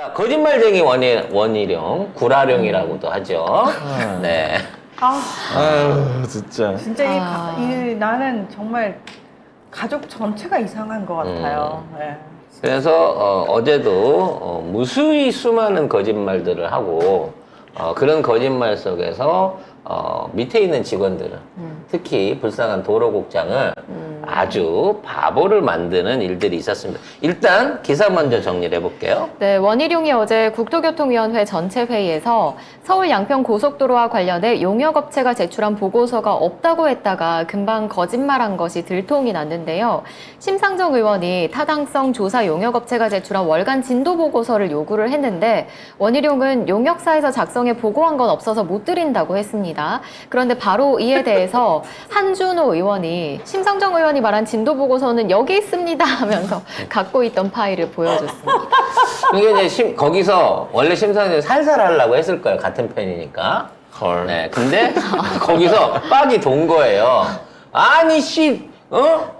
자, 거짓말쟁이 원희, 원희룡, 구라룡이라고도 하죠. 네. 아, 아유 진짜 진짜 이, 아. 가- 이 나는 정말 가족 전체가 이상한 것 같아요. 음. 네. 그래서 어, 제도 어, 무수히 수많은 거짓말들을 하고 어, 그런 거짓말 속에서 어, 밑에 있는 직원들은 음. 특히 불쌍한 도로국장을 음. 아주 바보를 만드는 일들이 있었습니다. 일단 기사 먼저 정리를 해볼게요. 네, 원희룡이 어제 국토교통위원회 전체 회의에서 서울 양평 고속도로와 관련해 용역업체가 제출한 보고서가 없다고 했다가 금방 거짓말한 것이 들통이 났는데요. 심상정 의원이 타당성 조사 용역업체가 제출한 월간 진도 보고서를 요구를 했는데 원희룡은 용역사에서 작성해 보고한 건 없어서 못 드린다고 했습니다. 그런데 바로 이에 대해서 한준호 의원이 심상정 의원이 말한 진도 보고서는 여기 있습니다 하면서 갖고 있던 파일을 보여줬습니다. 이게 이제 심- 거기서 원래 심사위원 살살 하려고 했을 거예요. 같은 편이니까. 헐 네, 근데 거기서 빡이 돈 거예요. 아니 씨, 어?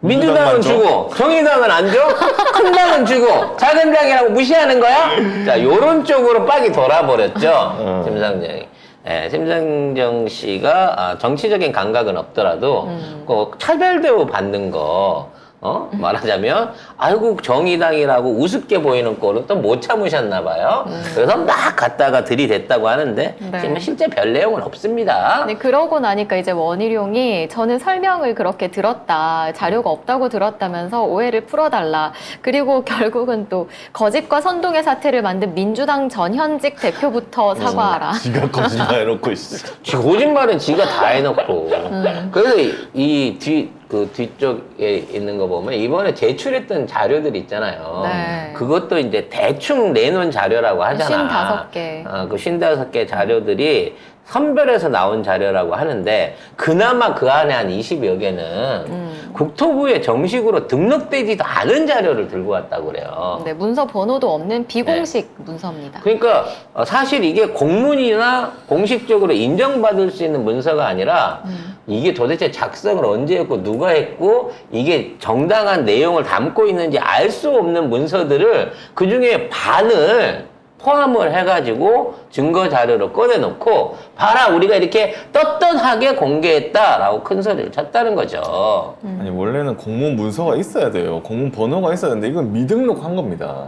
민주당은? 주고 정의당은 안 줘? 큰 당은 주고 작은 당이라고 무시하는 거야? 자, 요런 쪽으로 빡이 돌아버렸죠. 어. 심상정이. 예, 심상정 씨가 아, 정치적인 감각은 없더라도 음. 그 차별 대우 받는 거 어? 말하자면 아이고 정의당이라고 우습게 보이는 꼴은 또 못 참으셨나 봐요. 그래서 막 갖다가 들이댔다고 하는데 음. 네. 지금 실제 별 내용은 없습니다. 네, 그러고 나니까 이제 원희룡이 저는 설명을 그렇게 들었다. 자료가 없다고 들었다면서 오해를 풀어달라. 그리고 결국은 또 거짓과 선동의 사태를 만든 민주당 전 현직 대표부터 사과하라. 지가 거짓말 해놓고 있어 지 거짓말은 지가 다 해놓고. 음. 그래서 이 뒤, 그 뒤쪽에 있는 거 보면 이번에 제출했던 자료들 있잖아요. 네. 그것도 이제 대충 내놓은 자료라고 하잖아. 55개. 어, 그 55개 자료들이 선별해서 나온 자료라고 하는데 그나마 그 안에 한 20여 개는 음. 국토부에 정식으로 등록되지도 않은 자료를 들고 왔다고 그래요. 네, 문서 번호도 없는 비공식 문서입니다. 그러니까 어, 사실 이게 공문이나 공식적으로 인정받을 수 있는 문서가 아니라 음. 이게 도대체 작성을 언제 했고 누가 했고 이게 정당한 내용을 담고 있는지 알 수 없는 문서들을 그 중에 반을 포함을 해가지고 증거 자료로 꺼내놓고 봐라 우리가 이렇게 떳떳하게 공개했다라고 큰 소리를 쳤다는 거죠. 아니 원래는 공문 문서가 있어야 돼요 공문 번호가 있어야 되는데 이건 미등록한 겁니다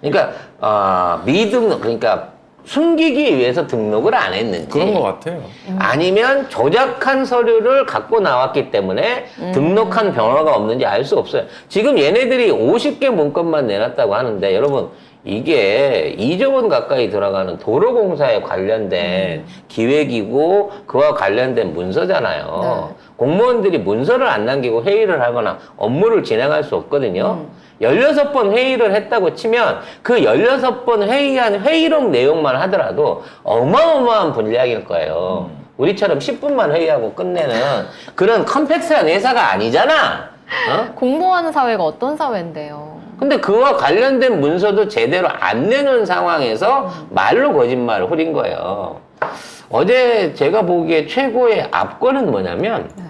그러니까 어, 미등록 그러니까 숨기기 위해서 등록을 안 했는지 그런 것 같아요 아니면 조작한 서류를 갖고 나왔기 때문에 등록한 변화가 없는지 알 수 없어요. 지금 얘네들이 50개 문건만 내놨다고 하는데 여러분 이게 2조 원 가까이 들어가는 도로공사에 관련된 기획이고 그와 관련된 문서잖아요. 네. 공무원들이 문서를 안 남기고 회의를 하거나 업무를 진행할 수 없거든요. 16번 회의를 했다고 치면 그 16번 회의한 회의록 내용만 하더라도 어마어마한 분량일 거예요. 우리처럼 10분만 회의하고 끝내는 그런 컴팩스한 회사가 아니잖아. 어? 공모하는 사회가 어떤 사회인데요? 근데 그와 관련된 문서도 제대로 안 내놓은 상황에서 말로 거짓말을 후린 거예요. 어제 제가 보기에 최고의 압권은 뭐냐면, 네.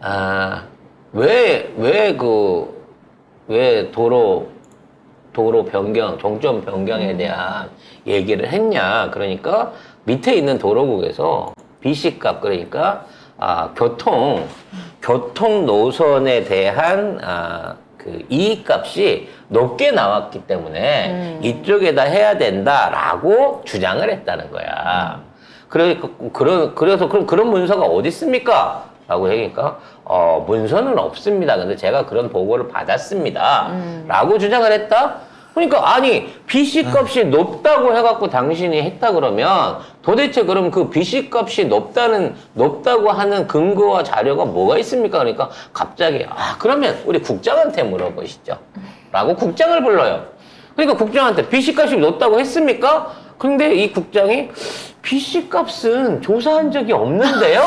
아, 왜, 왜 그, 왜 도로, 도로 변경, 종점 변경에 대한 얘기를 했냐. 그러니까 밑에 있는 도로국에서 BC값, 그러니까, 아, 교통, 교통 노선에 대한, 아, 그 이익값이 높게 나왔기 때문에 음. 이쪽에다 해야 된다라고 주장을 했다는 거야. 그러니까 그런 그래서 그럼 그런 문서가 어디 있습니까? 라고 하니까 어 문서는 없습니다. 근데 제가 그런 보고를 받았습니다. 음. 라고 주장을 했다? 그러니까 아니 BC 값이 높다고 해갖고 당신이 했다 그러면 도대체 그럼 그 BC 값이 높다는 높다고 하는 근거와 자료가 뭐가 있습니까? 그러니까 갑자기 아 그러면 우리 국장한테 물어보시죠. 라고 국장을 불러요. 그러니까 국장한테 BC 값이 높다고 했습니까? 근데 이 국장이 BC 값은 조사한 적이 없는데요?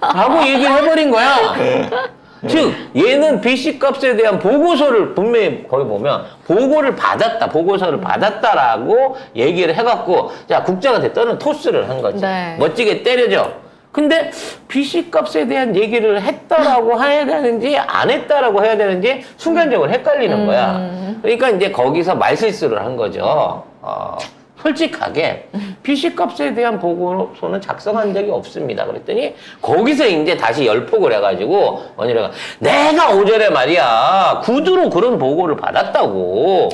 라고 얘기를 해버린 거야. 즉 얘는 BC 값에 대한 보고서를 분명히 거기 보면 보고를 받았다, 보고서를 받았다라고 얘기를 해갖고 자 국장한테 떠는 토스를 한 거지. 네. 멋지게 때려줘. 근데 BC 값에 대한 얘기를 했다라고 해야 되는지 안 했다라고 해야 되는지 순간적으로 헷갈리는 거야. 그러니까 이제 거기서 말실수를 한 거죠. 어, 솔직하게 BC 값에 대한 보고서는 작성한 적이 없습니다. 그랬더니 거기서 이제 다시 열폭을 해가지고 원희래가 내가 오전에 말이야 구두로 그런 보고를 받았다고.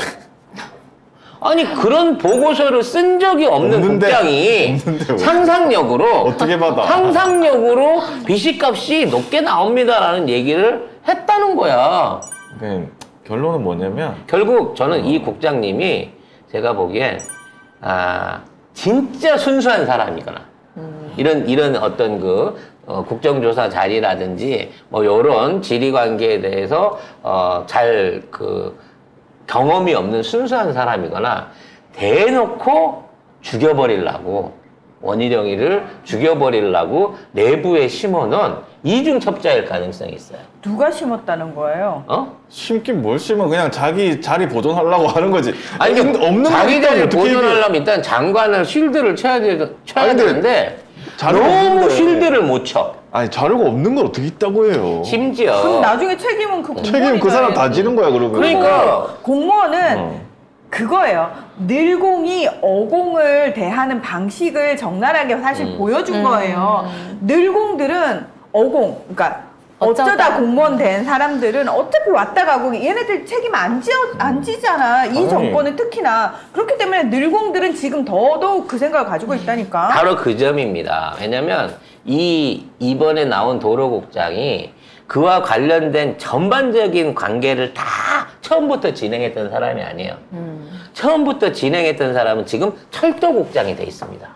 아니 그런 보고서를 쓴 적이 없는 없는데, 국장이 없는데 왜? 상상력으로 어떻게 받아? 상상력으로 BC 값이 높게 나옵니다라는 얘기를 했다는 거야. 그 결론은 뭐냐면 결국 저는 이 국장님이 제가 보기엔 아 진짜 순수한 사람이거나 이런 이런 어떤 그 어, 국정조사 자리라든지 뭐 이런 지리 관계에 대해서 어, 잘 그 경험이 없는 순수한 사람이거나 대놓고 죽여버리려고 원희룡이를 죽여버리려고 내부에 심어놓은 이중첩자일 가능성이 있어요. 누가 심었다는 거예요? 어? 심긴 뭘 심어 그냥 자기 자리 보존하려고 하는 거지. 아니 없는, 없는 거 자기 있다고 자리를 어떻게 얘기해? 보존하려면 일단 장관을 쉴드를 쳐야, 되, 쳐야 아니, 근데 되는데 자료가 너무 없는데. 쉴드를 못 쳐. 아니 자료가 없는 걸 어떻게 있다고 해요? 심지어 그럼 나중에 책임은 그 공무원이 책임 그 사람 다. 지는 거야 그러면. 그러니까. 공무원은 어. 그거예요. 늘공이 어공을 대하는 방식을 적나라하게 사실 음. 보여준 거예요. 늘공들은 어공, 그러니까 어쩌다, 어쩌다. 공무원 된 사람들은 어차피 왔다 가고 얘네들 책임 안, 지, 안 지잖아. 이 당연히. 정권은 특히나. 그렇기 때문에 늘공들은 지금 더더욱 그 생각을 가지고 있다니까. 바로 그 점입니다. 왜냐면 이 이번에 나온 도로국장이 그와 관련된 전반적인 관계를 다 처음부터 진행했던 사람이 아니에요. 처음부터 진행했던 사람은 지금 철도국장이 돼 있습니다.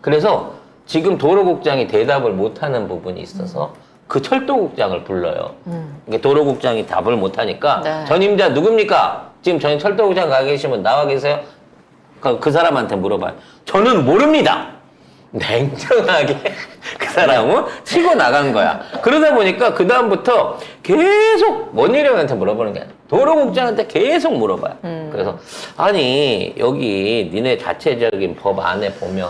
그래서 지금 도로국장이 대답을 못하는 부분이 있어서 그 철도국장을 불러요. 이게 도로국장이 답을 못하니까 네. 전임자 누굽니까? 지금 전 철도국장 가 계시면 나와 계세요? 그, 그 사람한테 물어봐요. 저는 모릅니다. 냉정하게 그 사람은 치고 나간 거야. 그러다 보니까 그 다음부터 계속 원희룡한테 물어보는 게 아니야. 도로국장한테 계속 물어봐요. 그래서 아니 여기 니네 자체적인 법 안에 보면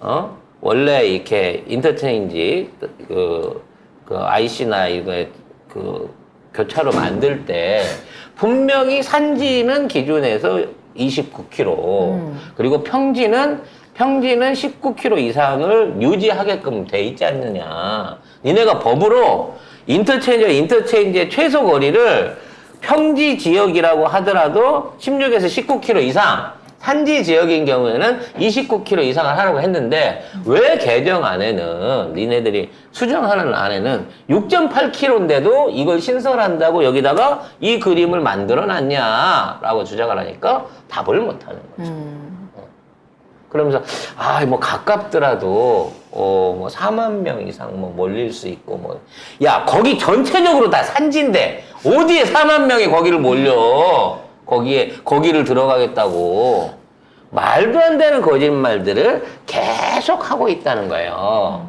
어 원래 이렇게 인터체인지 그, 그 IC나 이거 그 교차로 만들 때 분명히 산지는 기준에서 29km 그리고 평지는 평지는 19km 이상을 유지하게끔 돼 있지 않느냐. 니네가 법으로 인터체인지와 인터체인지의 최소 거리를 평지 지역이라고 하더라도 16에서 19km 이상, 산지 지역인 경우에는 29km 이상을 하라고 했는데 왜 개정 안에는 니네들이 수정하는 안에는 6.8km인데도 이걸 신설한다고 여기다가 이 그림을 만들어 놨냐라고 주장을 하니까 답을 못 하는 거죠. 그러면서 아 뭐 가깝더라도 어뭐 4만 명 이상 뭐 몰릴 수 있고 뭐. 야 거기 전체적으로 다 산지인데 어디에 4만 명이 거기를 몰려? 거기에 거기를 들어가겠다고. 말도 안 되는 거짓말들을 계속 하고 있다는 거예요.